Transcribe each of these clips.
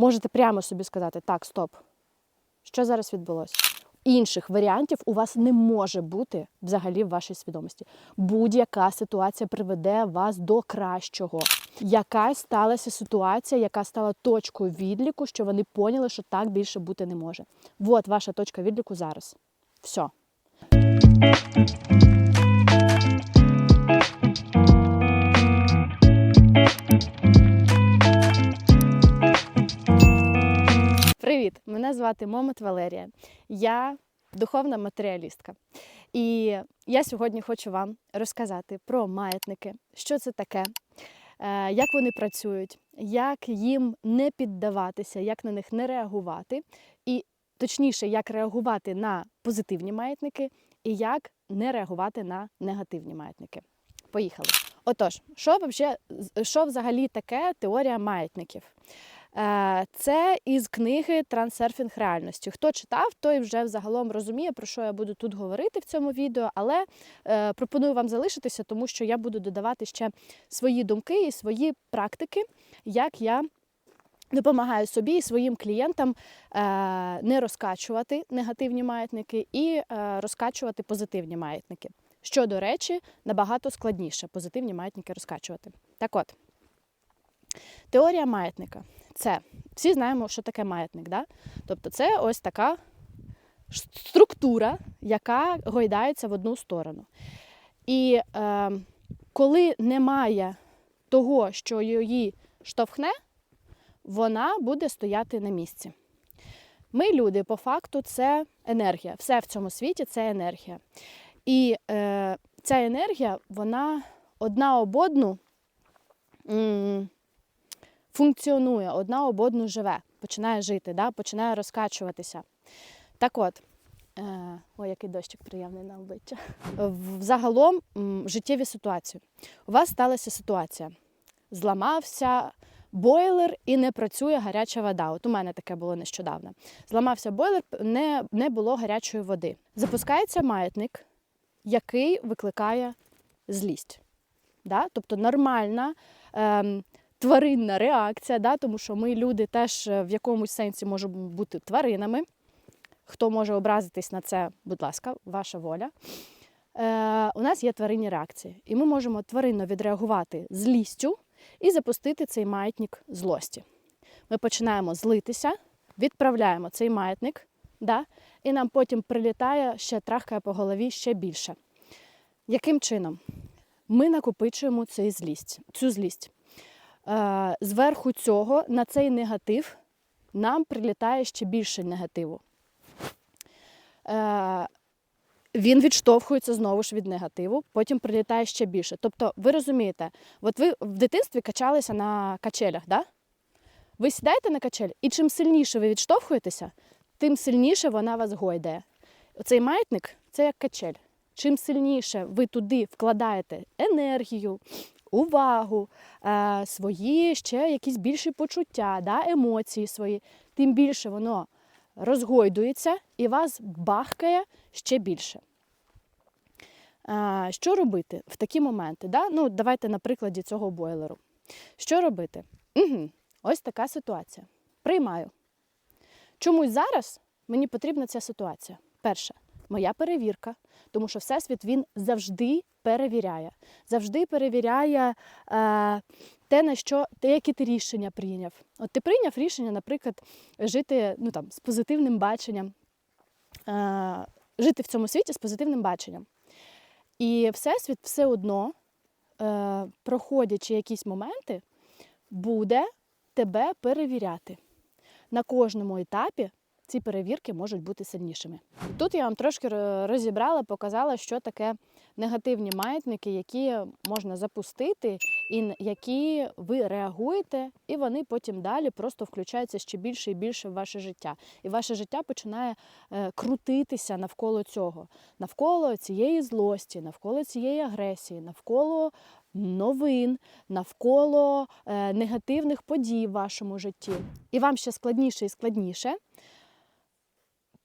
можете прямо собі сказати: так, стоп, що зараз відбулося? Інших варіантів у вас не може бути взагалі в вашій свідомості. Будь-яка ситуація приведе вас до кращого. Якась сталася ситуація, яка стала точкою відліку, що вони поняли, що так більше бути не може. От ваша точка відліку зараз. Все. Звати Момот Валерія. Я духовна матеріалістка. І я сьогодні хочу вам розказати про маятники, що це таке, е, як вони працюють, як їм не піддаватися, як на них не реагувати, і точніше, як реагувати на позитивні маятники і як не реагувати на негативні маятники. Поїхали. Отож, що, взагалі таке теорія маятників? Е, Це із книги Трансерфінг реальності. Хто читав, той вже взагалом розуміє, про що я буду тут говорити в цьому відео, але е, пропоную вам залишитися, тому що я буду додавати ще свої думки і свої практики, як я допомагаю собі і своїм клієнтам е, не розкачувати негативні маятники і розкачувати позитивні маятники. Що, до речі, набагато складніше позитивні маятники розкачувати. Так от, теорія маятника це всі знаємо, що таке маятник. Да? Тобто, це ось така структура, яка гойдається в одну сторону. І е, коли немає того, що її штовхне, вона буде стояти на місці. Ми, люди, по факту, це енергія. Все в цьому світі це енергія. І е, ця енергія, вона одна об одну функціонує, одна об одну живе, починає жити, да? починає розкачуватися. Так от, е, ой, який дощик приємний на обличчя. Взагалом життєві ситуації. У вас сталася ситуація. Зламався бойлер і не працює гаряча вода. От у мене таке було нещодавно. Зламався бойлер, не, не було гарячої води. Запускається маятник, який викликає злість. Да? Тобто нормальна ем, тваринна реакція, да? тому що ми, люди, теж е, в якомусь сенсі можемо бути тваринами. Хто може образитись на це, будь ласка, ваша воля. Е, у нас є тваринні реакції, і ми можемо тваринно відреагувати злістю і запустити цей маятник злості. Ми починаємо злитися, відправляємо цей маятник, да? і нам потім прилітає ще трахкає по голові ще більше. Яким чином? Ми накопичуємо цей злість, цю злість. Е, зверху цього на цей негатив нам прилітає ще більше негативу. Е, він відштовхується знову ж від негативу, потім прилітає ще більше. Тобто, ви розумієте, от ви в дитинстві качалися на качелях, да? ви сідаєте на качель, і чим сильніше ви відштовхуєтеся, тим сильніше вона вас гойдає. Цей маятник це як качель. Чим сильніше ви туди вкладаєте енергію, увагу, е, свої ще якісь більші почуття, да, емоції свої, тим більше воно розгойдується і вас бахкає ще більше. Е, що робити в такі моменти? Да? Ну, давайте на прикладі цього бойлеру. Що робити? Угу. Ось така ситуація. Приймаю. Чомусь зараз мені потрібна ця ситуація. Перше, моя перевірка, тому що Всесвіт він завжди перевіряє. Завжди перевіряє е, те, на що те, які ти рішення прийняв. От ти прийняв рішення, наприклад, жити ну, там, з позитивним баченням, е, жити в цьому світі з позитивним баченням. І Всесвіт все одно, е, проходячи якісь моменти, буде тебе перевіряти. На кожному етапі ці перевірки можуть бути сильнішими. Тут я вам трошки розібрала, показала, що таке негативні маятники, які можна запустити, і які ви реагуєте, і вони потім далі просто включаються ще більше і більше в ваше життя. І ваше життя починає е, крутитися навколо цього, навколо цієї злості, навколо цієї агресії, навколо новин, навколо е, негативних подій в вашому житті. І вам ще складніше і складніше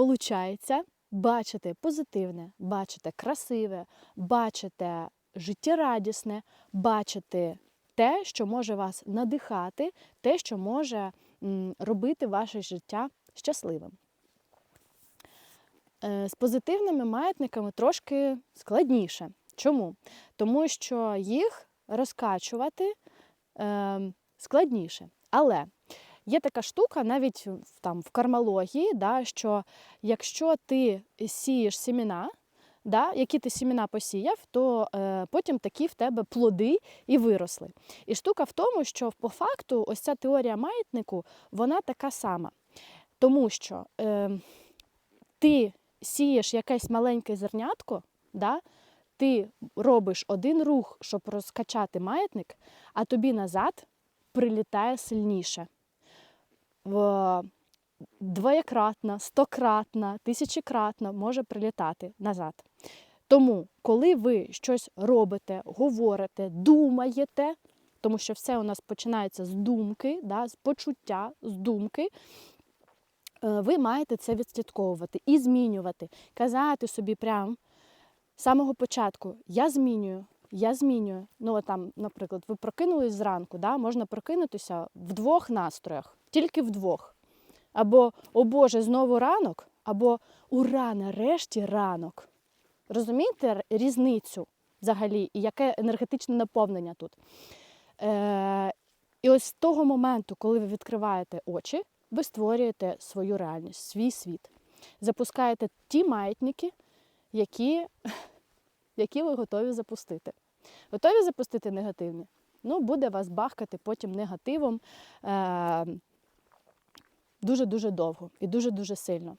получається бачити позитивне, бачити красиве, бачити життєрадісне, бачити те, що може вас надихати, те, що може робити ваше життя щасливим. Е, З позитивними маятниками трошки складніше. Чому? Тому що їх розкачувати е, складніше. Але є така штука навіть там, в кармалогії, да, що якщо ти сієш сімена, да, які ти сімена посіяв, то е, потім такі в тебе плоди і виросли. І штука в тому, що по факту ось ця теорія маятнику, вона така сама. Тому що е, ти сієш якесь маленьке зернятко, да, ти робиш один рух, щоб розкачати маятник, а тобі назад прилітає сильніше. В двоєкратно, стократно, тисячекратно може прилітати назад. Тому, коли ви щось робите, говорите, думаєте, тому що все у нас починається з думки, да, з почуття, з думки, е, ви маєте це відслідковувати і змінювати, казати собі прям з самого початку: я змінюю, я змінюю. Ну, там, наприклад, ви прокинулись зранку, да, можна прокинутися в двох настроях, тільки в двох. Або о Боже, знову ранок, або ура, нарешті ранок. Розумієте різницю взагалі, і яке енергетичне наповнення тут? Е, і ось з того моменту, коли ви відкриваєте очі, ви створюєте свою реальність, свій світ. Запускаєте ті маятники, які, які ви готові запустити. Готові запустити негативні? Ну, буде вас бахкати потім негативом е, дуже-дуже довго і дуже-дуже сильно.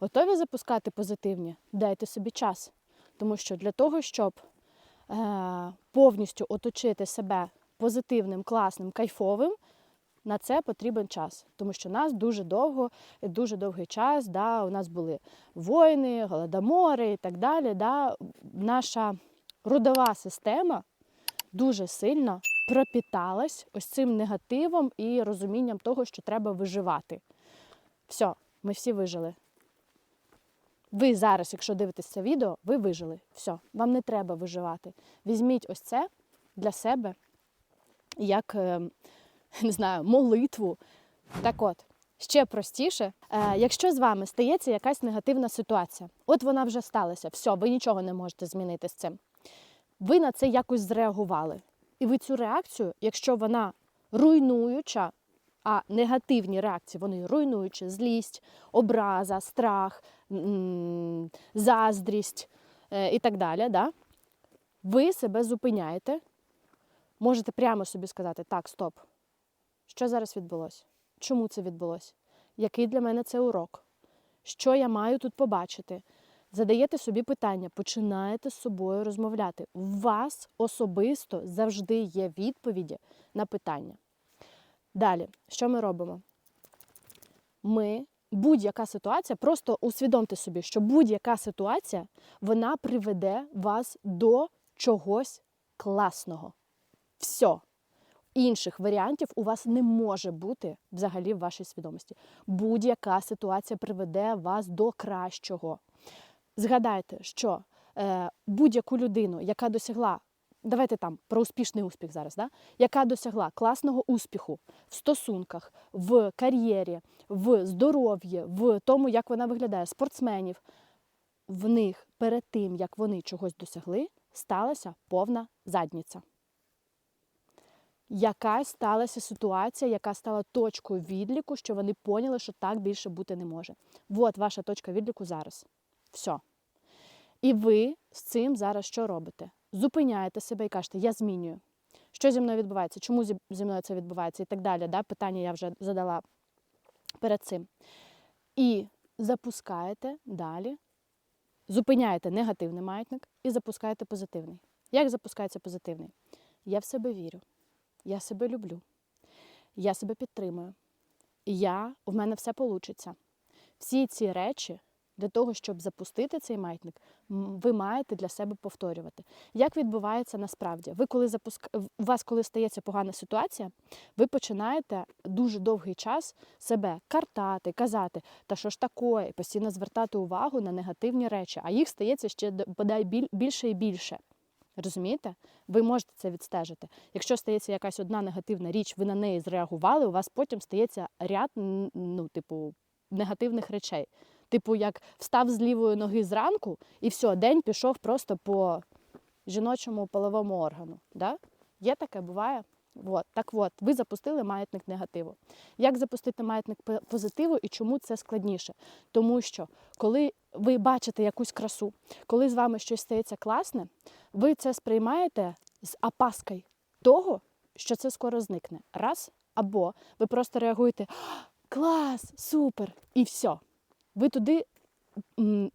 Готові запускати позитивні? Дайте собі час. Тому що для того, щоб е, повністю оточити себе позитивним, класним, кайфовим, на це потрібен час. Тому що нас дуже довго, дуже довгий час, да, у нас були війни, голодомори і так далі. Да, наша родова система дуже сильно пропіталась ось цим негативом і розумінням того, що треба виживати. Все, ми всі вижили. Ви зараз, якщо дивитесь це відео, ви вижили. Все, вам не треба виживати. Візьміть ось це для себе як е, не знаю, молитву. Так от, ще простіше, е, якщо з вами стається якась негативна ситуація, от вона вже сталася, все, ви нічого не можете змінити з цим. Ви на це якось зреагували. І ви цю реакцію, якщо вона руйнуюча, а негативні реакції вони руйнуючі, злість, образа, страх, заздрість е, і так далі, да? ви себе зупиняєте, можете прямо собі сказати: так, стоп, що зараз відбулося? Чому це відбулося? Який для мене це урок? Що я маю тут побачити? Задаєте собі питання, починаєте з собою розмовляти. У вас особисто завжди є відповіді на питання. Далі, що ми робимо? Ми, будь-яка ситуація, просто усвідомте собі, що будь-яка ситуація вона приведе вас до чогось класного. Все. Інших варіантів у вас не може бути взагалі в вашій свідомості. Будь-яка ситуація приведе вас до кращого. Згадайте, що е, будь-яку людину, яка досягла, давайте там про успішний успіх зараз, да? яка досягла класного успіху в стосунках, в кар'єрі, в здоров'ї, в тому, як вона виглядає, спортсменів, в них перед тим, як вони чогось досягли, сталася повна задниця. Якась сталася ситуація, яка стала точкою відліку, що вони поняли, що так більше бути не може. От ваша точка відліку зараз. Все. І ви з цим зараз що робите? Зупиняєте себе і кажете, я змінюю. Що зі мною відбувається? Чому зі мною це відбувається? І так далі. Да? Питання я вже задала перед цим. І запускаєте далі, зупиняєте негативний маятник і запускаєте позитивний. Як запускається позитивний? Я в себе вірю, я себе люблю, я себе підтримую. Я, в мене все вийде. Всі ці речі для того, щоб запустити цей маятник, ви маєте для себе повторювати. Як відбувається насправді? Ви коли запуск... У вас, коли стається погана ситуація, ви починаєте дуже довгий час себе картати, казати, та що ж такое, постійно звертати увагу на негативні речі, а їх стається ще бодай більше і більше. Розумієте? Ви можете це відстежити. Якщо стається якась одна негативна річ, ви на неї зреагували, у вас потім стається ряд ну, типу, негативних речей. Типу, як встав з лівої ноги зранку, і все, день пішов просто по жіночому половому органу. Да? Є таке, буває. От. Так от, ви запустили маятник негативу. Як запустити маятник позитиву і чому це складніше? Тому що коли ви бачите якусь красу, коли з вами щось стається класне, ви це сприймаєте з опаскою того, що це скоро зникне. Раз, або ви просто реагуєте клас, супер, і все. Ви туди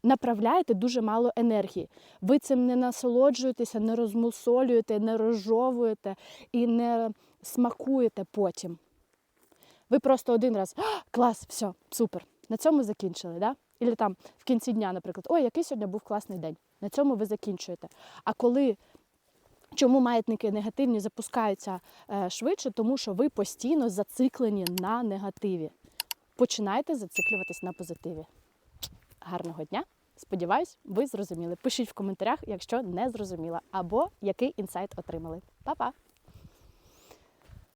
направляєте дуже мало енергії. Ви цим не насолоджуєтеся, не розмусолюєте, не розжовуєте і не смакуєте потім. Ви просто один раз клас, все, супер. На цьому закінчили, да? Ілі там в кінці дня, наприклад, ой, який сьогодні був класний день. На цьому ви закінчуєте. А коли чому маятники негативні запускаються е, швидше, тому що ви постійно зациклені на негативі. Починайте зациклюватись на позитиві. Гарного дня! Сподіваюсь, ви зрозуміли. Пишіть в коментарях, якщо не зрозуміла, або який інсайт отримали. Па-па!